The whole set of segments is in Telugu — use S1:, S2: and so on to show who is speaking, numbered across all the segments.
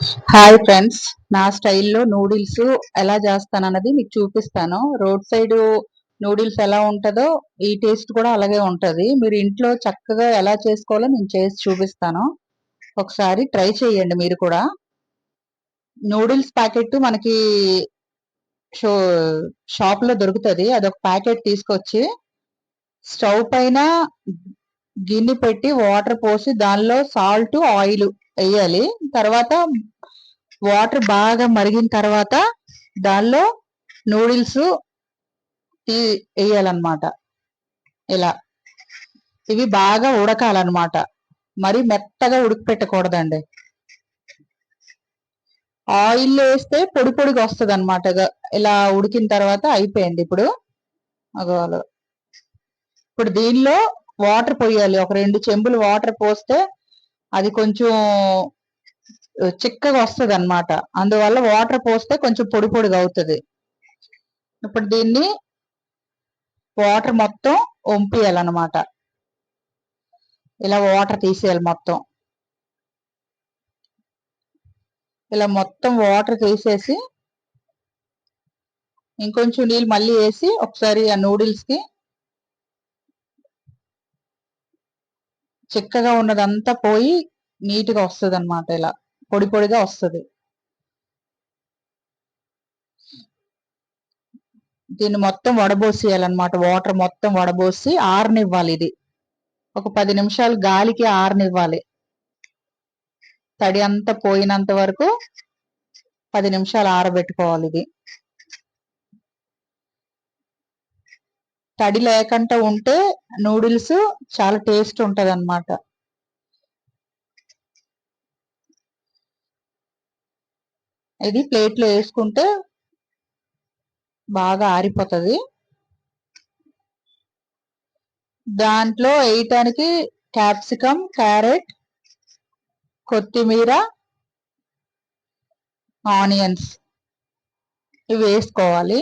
S1: హాయ్ ఫ్రెండ్స్ నా స్టైల్లో నూడిల్స్ ఎలా చేస్తాను అన్నది మీకు చూపిస్తాను. రోడ్ సైడ్ నూడిల్స్ ఎలా ఉంటుందో ఈ టేస్ట్ కూడా అలాగే ఉంటుంది. మీరు ఇంట్లో చక్కగా ఎలా చేసుకోవాలో నేను చేసి చూపిస్తాను. ఒకసారి ట్రై చేయండి మీరు కూడా. నూడిల్స్ ప్యాకెట్ మనకి షో షాప్లో దొరుకుతుంది. అదొక ప్యాకెట్ తీసుకొచ్చి స్టవ్ పైన గిన్నె పెట్టి వాటర్ పోసి దానిలో సాల్ట్ ఆయిల్ వేయాలి. తర్వాత వాటర్ బాగా మరిగిన తర్వాత దానిలో నూడిల్స్ వేయాలన్నమాట. ఇలా. ఇవి బాగా ఉడకాలన్నమాట. మరి మెత్తగా ఉడికిపెట్టకూడదండి. ఆయిల్ వేస్తే పొడి పొడిగా వస్తుంది అనమాట ఇలా ఉడికిన తర్వాత అయిపోయింది ఇప్పుడు. ఇప్పుడు దీనిలో వాటర్ పోయాలి. ఒక రెండు చెంబులు వాటర్ పోస్తే అది కొంచెం చిక్కగా వస్తుంది అనమాట అందువల్ల వాటర్ పోస్తే కొంచెం పొడి పొడిగా అవుతుంది. ఇప్పుడు దీన్ని వాటర్ మొత్తం వంపియాలన్నమాట ఇలా వాటర్ తీసేయాలి మొత్తం. ఇలా మొత్తం వాటర్ తీసేసి ఇంకొంచెం నీళ్ళు మళ్ళీ వేసి ఒకసారి ఆ నూడిల్స్కి చిక్కగా ఉన్నదంతా పోయి నీట్గా వస్తుంది అనమాట ఇలా. పొడి పొడిగా వస్తుంది. దీన్ని మొత్తం వడబోసేయాలన్నమాట. వాటర్ మొత్తం వడబోసి ఆరనివ్వాలి ఇది. ఒక పది నిమిషాలు గాలికి ఆరనివ్వాలి. తడి అంతా పోయినంత వరకు పది నిమిషాలు ఆరబెట్టుకోవాలి ఇది. తడి లేకుండా ఉంటే నూడిల్స్ చాలా టేస్ట్ ఉంటది ఇది ప్లేట్లో వేసుకుంటే బాగా ఆరిపోతుంది. దాంట్లో వేయటానికి క్యాప్సికమ్ క్యారెట్ కొత్తిమీర ఆనియన్స్ ఇవి వేసుకోవాలి.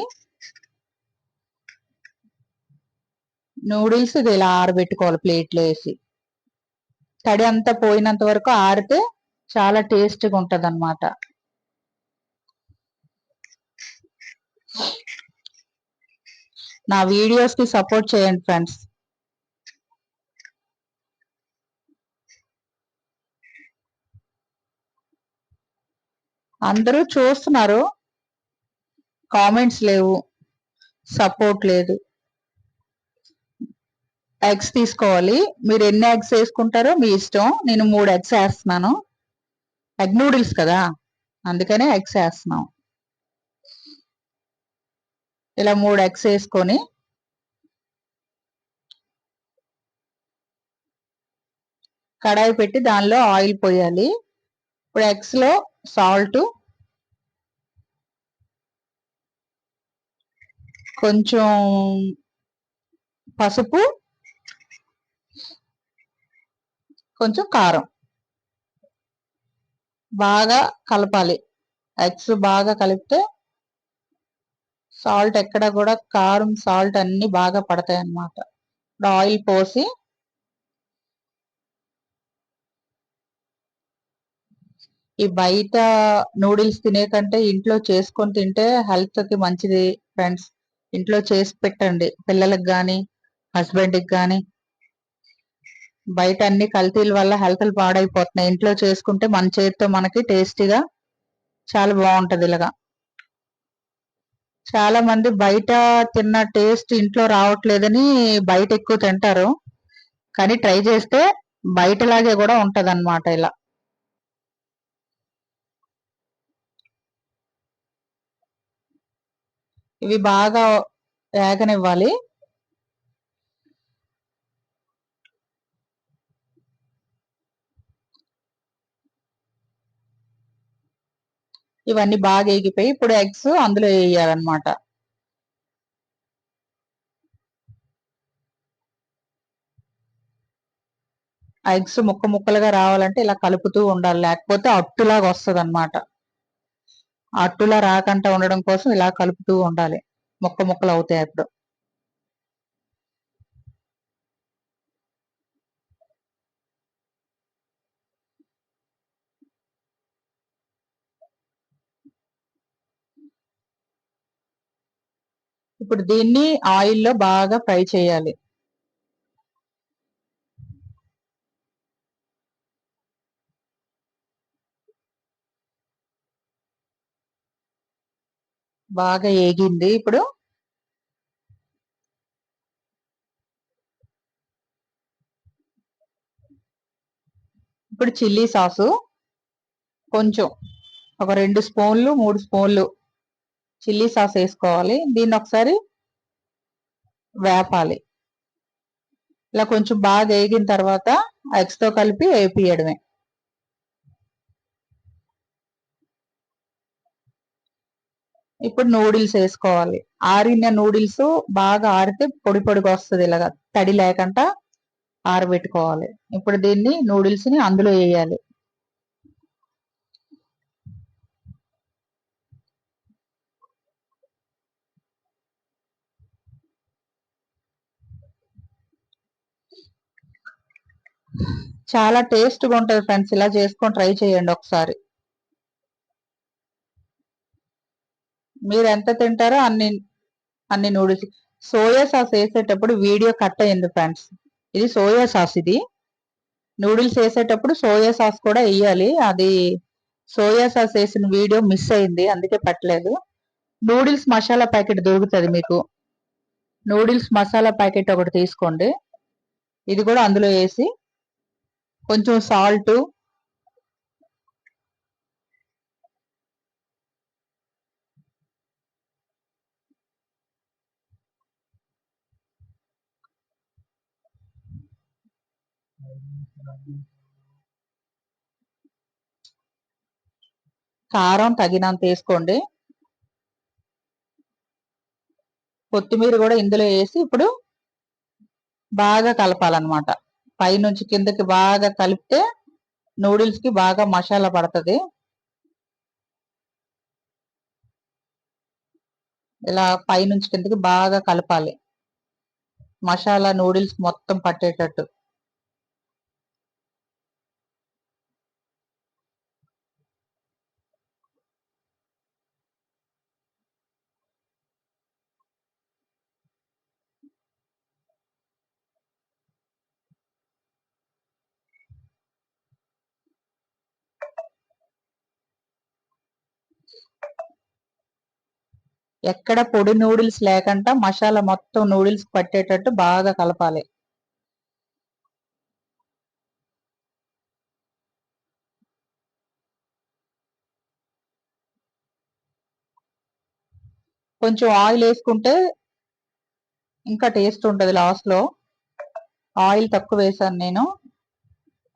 S1: నూడిల్స్ ఇది ఇలా ఆరబెట్టుకోవాలి ప్లేట్లో వేసి. తడి అంతా పోయినంత వరకు ఆరితే చాలా టేస్ట్గా ఉంటుంది అన్నమాట నా వీడియోస్కి సపోర్ట్ చేయండి ఫ్రెండ్స్ అందరూ చూస్తున్నారు. కామెంట్స్ లేవు. సపోర్ట్ లేదు. ఎగ్స్ తీసుకోవాలి. మీరు ఎన్ని ఎగ్స్ వేసుకుంటారో మీ ఇష్టం. నేను మూడు ఎగ్స్ వేస్తున్నాను. ఎగ్ నూడిల్స్ కదా. అందుకనే ఎగ్స్ వేస్తున్నాం. ఇలా మూడు ఎగ్స్ వేసుకొని కడాయి పెట్టి దానిలో ఆయిల్ పోయాలి. ఇప్పుడు ఎగ్స్లో సాల్ట్ కొంచెం పసుపు కొంచెం కారం బాగా కలపాలి. ఎగ్స్ బాగా కలిపితే సాల్ట్ ఎక్కడ కూడా కారం సాల్ట్ అన్ని బాగా పడతాయి అన్నమాట. ఇప్పుడు ఆయిల్ పోసి ఈ బయట నూడిల్స్ తినే కంటే ఇంట్లో చేసుకొని తింటే హెల్త్కి మంచిది ఫ్రెండ్స్. ఇంట్లో చేసి పెట్టండి. పిల్లలకు కానీ హస్బెండ్కి కానీ బయట అన్ని కల్తీల వల్ల హెల్త్లు పాడైపోతున్నాయి. ఇంట్లో చేసుకుంటే మన చేతితో మనకి టేస్టీగా చాలా బాగుంటది ఇలాగా. చాలా మంది బయట తిన్న టేస్ట్ ఇంట్లో రావట్లేదని బయట ఎక్కువ తింటారు. కానీ ట్రై చేస్తే బయటలాగే కూడా ఉంటది అనమాట ఇలా. ఇవి బాగా వేగనివ్వాలి. ఇవన్నీ బాగా ఎగిపోయి ఇప్పుడు ఎగ్స్ అందులో వేయాలన్నమాట ఎగ్స్ ముక్క ముక్కలుగా రావాలంటే ఇలా కలుపుతూ ఉండాలి. లేకపోతే అట్టులాగా వస్తుంది అనమాట అట్టులా రాకుండా ఉండడం కోసం ఇలా కలుపుతూ ఉండాలి. ముక్క ముక్కలు అవుతాయి అప్పుడు. ఇప్పుడు దీన్ని ఆయిల్లో బాగా ఫ్రై చేయాలి. బాగా ఏగింది ఇప్పుడు. ఇప్పుడు చిల్లీ సాసు కొంచెం ఒక రెండు స్పూన్లు మూడు స్పూన్లు చిల్లీ సాస్ వేసుకోవాలి. దీన్ని ఒకసారి వేపాలి. ఇలా కొంచెం బాగా వేగిన తర్వాత ఎగ్స్తో కలిపి వేపియడమే. ఇప్పుడు నూడిల్స్ వేసుకోవాలి. ఆరిన నూడిల్స్ బాగా ఆరితే పొడి పొడిగా వస్తుంది ఇలాగా తడి లేకుండా ఆరబెట్టుకోవాలి. ఇప్పుడు దీన్ని నూడిల్స్ని అందులో వేయాలి. చాలా టేస్ట్గా ఉంటుంది ఫ్రెండ్స్. ఇలా చేసుకొని ట్రై చేయండి ఒకసారి. మీరు ఎంత తింటారో అన్ని అన్ని నూడిల్స్. సోయా సాస్ వేసేటప్పుడు వీడియో కట్ అయింది ఫ్రెండ్స్. ఇది సోయా సాస్ ఇది. నూడిల్స్ వేసేటప్పుడు సోయా సాస్ కూడా వేయాలి. అది సోయా సాస్ వేసిన వీడియో మిస్ అయింది అందుకే పెట్టలేదు. నూడిల్స్ మసాలా ప్యాకెట్ దొరుకుతుంది మీకు. నూడిల్స్ మసాలా ప్యాకెట్ ఒకటి తీసుకోండి. ఇది కూడా అందులో వేసి కొంచెం సాల్ట్. కారం తగినంత వేసుకోండి. కొత్తిమీర కూడా ఇందులో వేసి ఇప్పుడు బాగా కలపాలన్నమాట. పైనుంచి కిందకి బాగా కలిపితే నూడిల్స్కి బాగా మసాలా పడుతుంది. ఇలా పైనుంచి కిందకి బాగా కలపాలి. మసాలా నూడిల్స్ మొత్తం పట్టేటట్టు. ఎక్కడ పొడి నూడిల్స్ లేకుండా మసాలా మొత్తం నూడిల్స్ పట్టేటట్టు బాగా కలపాలి. కొంచెం ఆయిల్ వేసుకుంటే ఇంకా టేస్ట్ ఉంటుంది లాస్ట్లో. ఆయిల్ తక్కువ వేసాను నేను.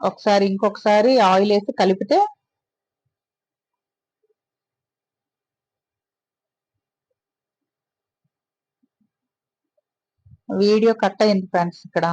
S1: ఒకసారి ఇంకొకసారి ఆయిల్ వేసి కలిపితే వీడియో కట్ అయింది ఫ్రెండ్స్ ఇక్కడ.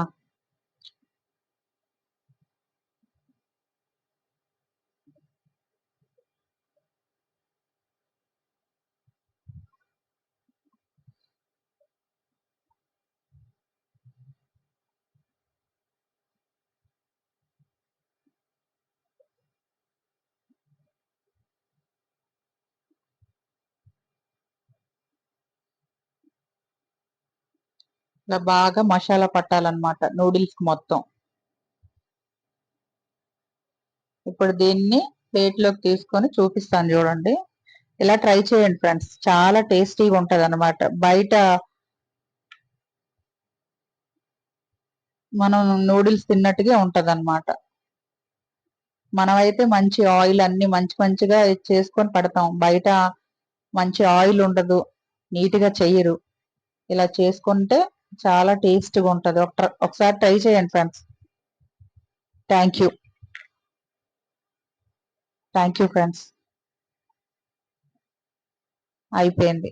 S1: ఇలా బాగా మసాలా పట్టాలన్నమాట నూడిల్స్ మొత్తం. ఇప్పుడు దీన్ని ప్లేట్లోకి తీసుకొని చూపిస్తాను చూడండి. ఇలా ట్రై చేయండి ఫ్రెండ్స్ చాలా టేస్టీగా ఉంటుంది అనమాట బయట మనం నూడిల్స్ తిన్నట్టుగా ఉంటుంది అనమాట మనమైతే మంచి ఆయిల్ అన్ని మంచి మంచిగా చేసుకొని పెడతాం. బయట మంచి ఆయిల్ ఉండదు నీట్గా చెయ్యరు. ఇలా చేసుకుంటే చాలా టేస్ట్గా ఉంటుంది. ఒకసారి ట్రై చేయండి friends thank you thank you friends అయిపోయింది.